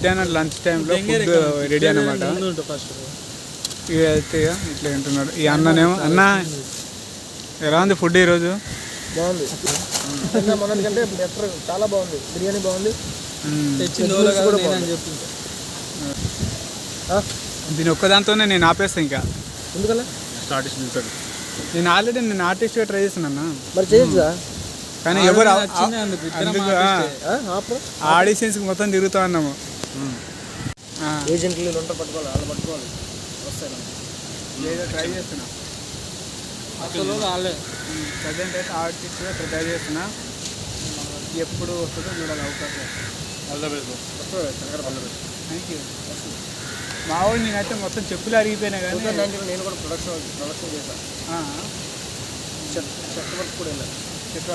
మధ్యాహ్నం లంచ్ టైంలో food ready అన్నమాట. ఫస్ట్. ఇక అయితే ఇట్లా తింటున్నాడు ఈ అన్ననేమో అన్న ఎలా ఉంది ఫుడ్ ఈరోజు? బాగుంది. మొన్నటికంటే బెటర్ చాలా బాగుంది. బిర్యానీ బాగుంది. దీని ఒక్కదాంతోనే నేను ఆపేస్తాను ఇంకా. ఎందుకలా? నేను ఆల్రెడీ నేను ఆర్టిస్ట్గా ట్రై చేస్తున్నాను మరి చేయొచ్చుగా? కానీ ఎవరు అందుకు ఆపు. ఆడిషన్స్ మొత్తం తిరుగుతా ఉన్నాము. ఏజెంట్లు వీళ్ళు ఉంటారు పట్టుకోవాలి వాళ్ళు పట్టుకోవాలి. వస్తాయి నాకు. ఏదో ట్రై చేస్తున్నా. అసలు వాళ్ళే. ప్రజెంట్ అయితే ఆర్టిస్ట్గా ప్రిపేర్ చేస్తున్నా. ఎప్పుడు వస్తుందో చూడాలి అవకాశం. థ్యాంక్ యూ మా వాడు నేనైతే మొత్తం చెప్పులు అరిగిపోయినా కానీ నేను కూడా ప్రొడక్షన్ ప్రొడక్షన్ చేశాను షర్ట్ వర్క్ కూడా వెళ్ళాను చెప్పు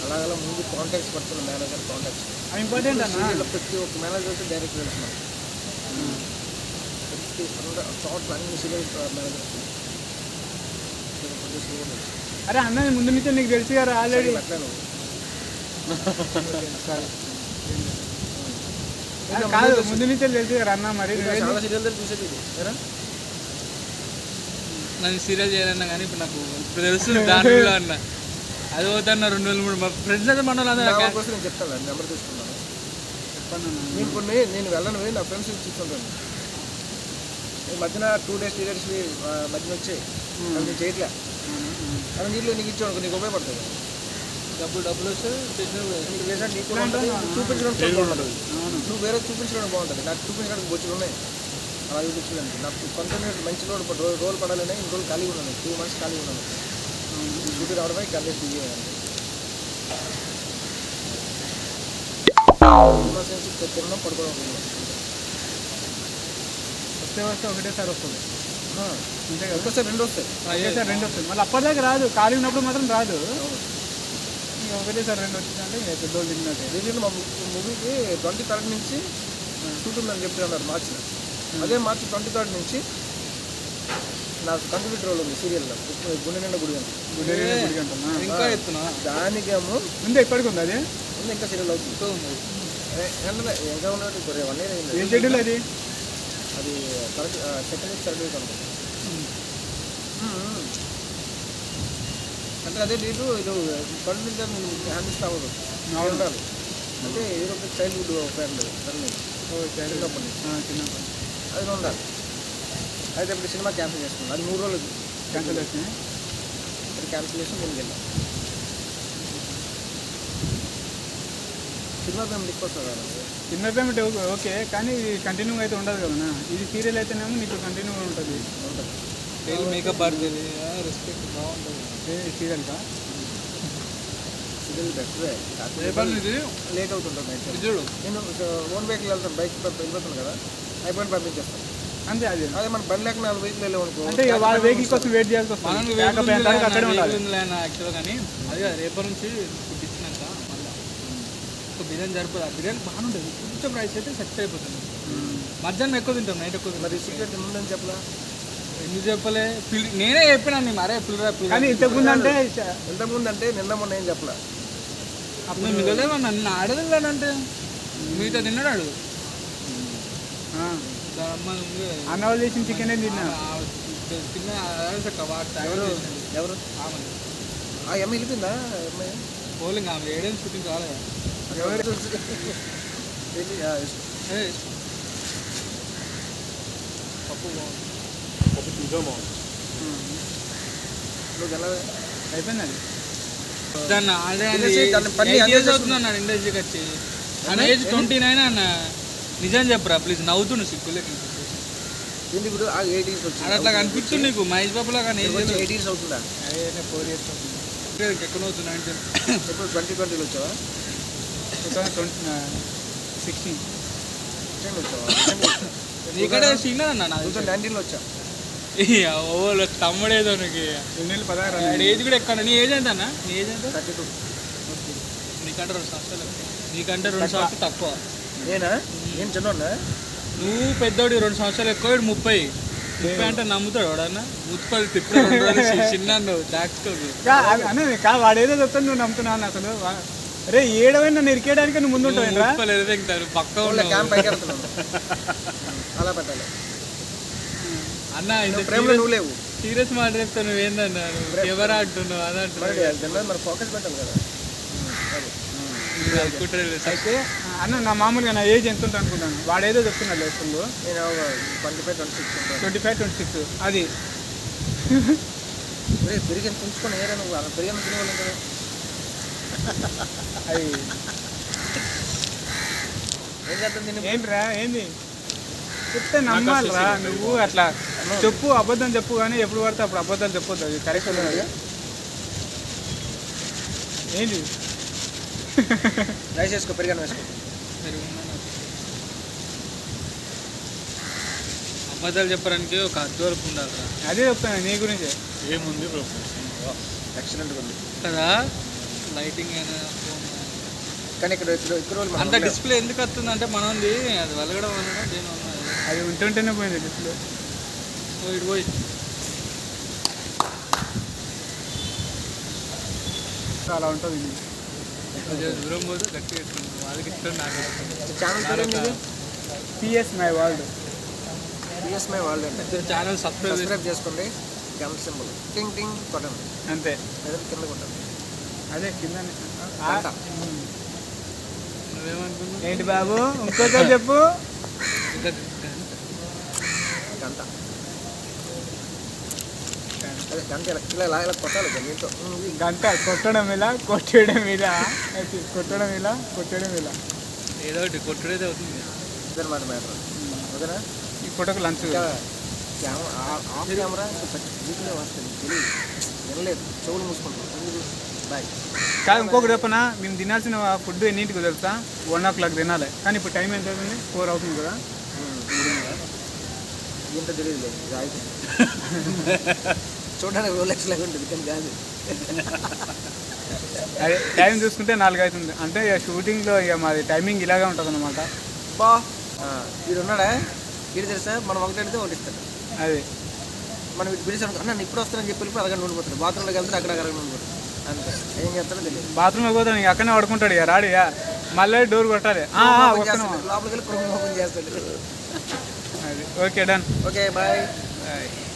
పడతా అలాగలా ముందు కాంటాక్ట్స్ పడుతున్న మేనేజర్ కాంటాక్ట్స్ ఇంపార్టెంట్ అన్న? ప్రతి ఒక్క మేనేజర్ డైరెక్ట్ వెళ్తున్నాం. ప్రతి షార్ట్ అన్ని సీరియల్ మేనేజర్స్ అరే అన్న ముందు నుంచి నీకు తెలుసు కదా ఆల్రెడీ అట్లా నువ్వు. కాదు ముందు నుంచే తెలుసు కదా అన్న మరి ఇంకా నువ్వేంది? చాలా సీరియల్ చూసేది ఇది. ఏరా? నన్ను సీరియల్ చేయాలన్నా కానీ ఇప్పుడు నాకు ఇప్పుడు తెలుస్తుంది దాంట్లో అన్న. అది పోతాన్న రెండు వేలు మూడు మా ఫ్రెండ్స్ అయితే మన కోసం నేను చెప్తాను నెంబర్ తీసుకున్నాను. చెప్పండి. నేను కొన్ని నేను వెళ్ళను నా ఫ్రెండ్స్ చూస్తుంటాను ఈ మధ్యన టూ డేస్ త్రీ డేస్ మధ్యన వచ్చాయి నేను చేయట్లే. అది నీళ్ళు నీకు ఇచ్చాను నీకు ఉపయోగపడుతుంది డబ్బులు డబ్బులు వస్తే చూపించడానికి బాగుంటుంది. నువ్వు వేరే చూపించడానికి బాగుంటుంది. నాకు చూపించడానికి బొచ్చులు ఉన్నాయి. అలా చూపించడానికి. నాకు కంటిన్యూ మంచి రోడ్ రోజు రోజులు పడాలని ఇన్ని రోజులు ఖాళీ ఉన్నాను. టూ మంత్స్ ఖాళీ ఉన్నాను. డ్యూటీ రావడమే కలిసి దిగేయాలి తినడం పడుకోవడం. వస్తే వస్తే ఒకటేసారి వస్తుంది. అంతే కదా? ఒక్కోసారి రెండు వస్తాయి. ఒకటేసారి రెండు వస్తుంది మళ్ళీ అప్పటిదాకా రాదు. ఖాళీ ఉన్నప్పుడు మాత్రం రాదు. ఒకటేసారి రెండు వచ్చిందంటే పెద్దోళ్ళు తిన్నట్టే. రీసెంట్ మా మూవీకి ట్వంటీ థర్డ్ నుంచి షూట్ ఉందని చెప్పి అన్నారు మార్చి అదే మార్చి ట్వంటీ థర్డ్ నుంచి నాకు రోల్ ఉంది సీరియల్లో గుండె నిండా గుడి? ఇంకా ఎత్తున్నా? దానికేమో ఉంది ఎప్పటికి ఉంది అది? ఉంది ఇంకా సీరియల్ అవుతుంది. ఇంకా ఉంది. ఏ, ఏంటంటే ఇంకా ఉన్నట్టు కొరే వన్ ఇయర్ అయింది. ఏం షెడ్యూల్ అది? అది correct second week third week అనుకుంటా అంటే అదే డేటు ఇది కంటిన్యూగా నేను హ్యాండ్ ఇస్తా అవ్వదు అవును. ఉండాలి. అంటే ఏదో ఒక చైల్డ్హుడ్ ఫ్రెండ్ సరే. చిన్నప్పటి అది ఉండాలి. అయితే ఇప్పుడు సినిమా క్యాన్సిల్ చేసుకున్నాను అది మూడు రోజులు క్యాన్సల్ వచ్చినాయి అది క్యాన్సిల్ చేసి ముందుకు వెళ్ళాం సినిమా పేమెంట్ ఎక్కువ వస్తుంది కదా? చిన్న పేమెంట్ ఓకే కానీ ఇది కంటిన్యూ అయితే ఉండదు కదా ఇది సీరియల్ అయితేనేమో నీకు కంటిన్యూ ఉంటుంది. ఉంటుంది మేకప్ పడుతుంది రెస్పెక్ట్ బాగుంటుంది. సీరియల్ కా? లేట్ అవుతుంటుంది నేను ఓన్ వెహికల్ వెళ్తాను. బైక్ వెళ్ళిపోతాను కదా. అయిపోయిన పంపించేస్తాను. అంతే అది. అదే మన బండి లేక నాలుగు వెహికల్ అంటే వాళ్ళ వెహికల్ కోసం వెయిట్ చేయాల్సి వస్తుంది. అక్కడే ఉండాలి. యాక్చువల్గా కానీ అదే రేపటి నుంచి ఫుడ్ ఇచ్చినాక మళ్ళీ. బిర్యానీ సరిపోదు? ఆ బిర్యానీ బాగుంటుంది కొంచెం రైస్ అయితే సెట్ అయిపోతుంది. మధ్యాహ్నం ఎక్కువ తింటాం నైట్ ఎక్కువ మరి సీక్రెట్ ముందని చెప్పలా? ఎందుకు చెప్పలే? పిల్- నేనే చెప్పినా మరే పిల్లరా కానీ ఇంతకుముందు అంటే ఎంతమంది అంటే నిన్న మొన్న ఏం చెప్పలా? అప్పుడు మిగలేమో నన్ను ఆడదిల్లాడంటే మీతో తిన్నాడు ఆడు. అన్న వాళ్ళు చేసిన చికెన్ తిన్నా. తిన్న. ఎవరు? ఆమె. ఆ అమ్మాయి వెళ్ళిపోయిందా? ఆ అమ్మాయి పోలింగ్ ఆమె ఏడేం షూటింగ్ కాలేదు ఎవరు? వెళ్ళి, ఆ, ఏ, పప్పు బాగుంది. నువ్వు ఎలా అయిపోయింది అది? దాన్ని ఇండస్ట్రీకి వచ్చి. అన్న ఏజ్ ట్వంటీ నైన్ అన్న? నిజం చెప్పురా ప్లీజ్ నవ్వుతుండు సిక్కులకి ఇప్పుడు వచ్చింది? అట్లా కనిపిస్తుంది నీకు మహేష్ బాబులా కానీ ఏం లేదు ఎయిట్ ఇయర్స్ అవుతుందా? ఫోర్ ఇయర్స్ ఎక్కువ అవుతుంది. అంటే? ట్వంటీ ట్వంటీలో వచ్చావా? టూ థౌసండ్ ట్వంటీ సిక్స్టీన్ ఇక్కడ సిగ్నల్ అన్న? టూ నాది థౌసండ్ నైన్టీన్లో వచ్చా? తమ్ముడేదో నీకు. రెండు వేల పదహారు ఏజ్ కూడా ఎక్కువ నీ ఏజ్ ఎంత అన్న? నీ ఏజ్ ఎంత? Thirty two. నీకంటే రెండు సంవత్సరాలు. నీకంటే రెండు సంవత్సరాలు తక్కువ. నేనా? నేను చిన్న నువ్వు పెద్దోడి రెండు సంవత్సరాలు ఎక్కువ ముప్పై. ముప్పై అంటే నమ్ముతాడు వాడన్నా? ముప్పై తిప్పుడు చిన్న నువ్వు దాచుకోకు. అనేది కా వాడు ఏదో చెప్తాను నువ్వు నమ్ముతున్నావు అసలు రే ఏడవైనా ఇరికేయడానికి నువ్వు ముందు ఎదుగుతారు పక్క అలా పెట్టాలి. అన్న ఇంత నువ్వు ప్రేమలో నువ్వు లేవు. సీరియస్ మాట చెప్తా నువ్వేందన్నా? నువ్వు ఎవరు ఆడుతున్నావు అది మరి ఫోకస్ పెట్టాలి కదా. అయితే అన్న నా మామూలుగా నా ఏజ్ ఎంత ఉంటుంది అనుకుంటాను వాడు ఏదో చెప్తున్నాడు లేస్తుందో నేను twenty five twenty six twenty five twenty six అది. రే పెరిగి ఉంచుకొని ఏరా నువ్వు? అలా పెరిగి తినే వాళ్ళు ఉంటారు అది. ఏం చేద్దాం దీన్ని? ఏంట్రా ఏంది? చెప్తే నమ్మాలిరా నువ్వు అట్లా. చెప్పు అబద్ధం చెప్పు కానీ ఎప్పుడు పడితే అప్పుడు అబద్ధాలు చెప్పొద్దు. అది కరెక్ట్ ఏంటి రైస్ వేసుకో పెరిగాను వేసుకో. అబద్ధాలు చెప్పడానికి ఒక అద్వరకు ఉండాలి అదే చెప్తాను నీ గురించే. ఏముంది ఎక్సలెంట్గా ఉంది. కదా లైటింగ్ అయినా. కానీ ఇక్కడ ఇక్కడ అంత డిస్ప్లే ఎందుకు వస్తుంది అంటే మనది అది వెలగడం వలన దేని అది. ఉంటుంటేనే పోయింది డిస్ప్లే ఓ ఇటు పోయి అలా ఉంటుంది దూరం ఇస్తుంది వాళ్ళకి ఇష్టం నాకు ఛానల్ పేరు ఏంది పిఎస్ మై వరల్డ్ అంటే ఛానల్ సబ్స్క్రైబ్ చేసుకోండి. గంట సింబల్ టింగ్ టింగ్ కొట్టండి. అంతే. లేదా కింద కొట్టండి. అదే కింద ఏంటి బాబు? ఇంకోసారి చెప్పు. గంట గంట ఇలా ఇలా ఇలా ఇలా కొట్టాలి కదా దీంతో. ఉమ్, ఇది. గంట కొట్టడం ఇలా కొట్టడం ఇలా కొట్టడం ఇలా కొట్టడం ఇలా ఏదో ఒకటి కొట్టుడేది అవుతుంది. ఇదన్నమాట మ్యాటర్. ఓకేనా? ఈ ఫోటోకి లంచ్ ఆఫ్ కెమెరా వీటిలో వస్తుంది తెలియదు. వినలేదు. చెవులు మూసుకుంటాం బాయ్. కాదు ఇంకొకటి చెప్పనా? మేము తినాల్సిన ఫుడ్ ఎన్నింటికి తెలుసా? వన్ ఓ క్లాక్ తినాలి. కానీ ఇప్పుడు టైం ఎంత అవుతుంది? ఫోర్ అవుతుంది కదా. ఇంత తెలియదు చూడడానికి రోలెక్స్ లాగా ఉంటుంది కానీ కాదు. అదే టైం చూసుకుంటే నాలుగు అవుతుంది అంటే ఇక షూటింగ్లో ఇక మాది టైమింగ్ ఇలాగే ఉంటుంది అనమాట బా. వీడు ఉన్నాడా వీడు తెలుసా? మనం ఒకటి అడిగితే ఒకటి ఇస్తాడు. అది. మనం వీడు పిలిచాను అన్న నేను ఇప్పుడు వస్తానని చెప్పి వెళ్ళిపోయి అరగంట ఉండిపోతాడు. బాత్రూంలోకి వెళ్తే అక్కడ అరగంట ఉండిపోతాడు. అంతే. ఏం చేస్తాడో తెలియదు. బాత్రూంలో పోతాడు ఇక అక్కడనే పడుకుంటాడు ఇక రాడు ఇక. మళ్ళీ డోర్ కొట్టాలి. లోపలికి వెళ్ళి కుటుంబం ఓపెన్ చేస్తాడు. అది. Okay done. Okay bye. ఏంటో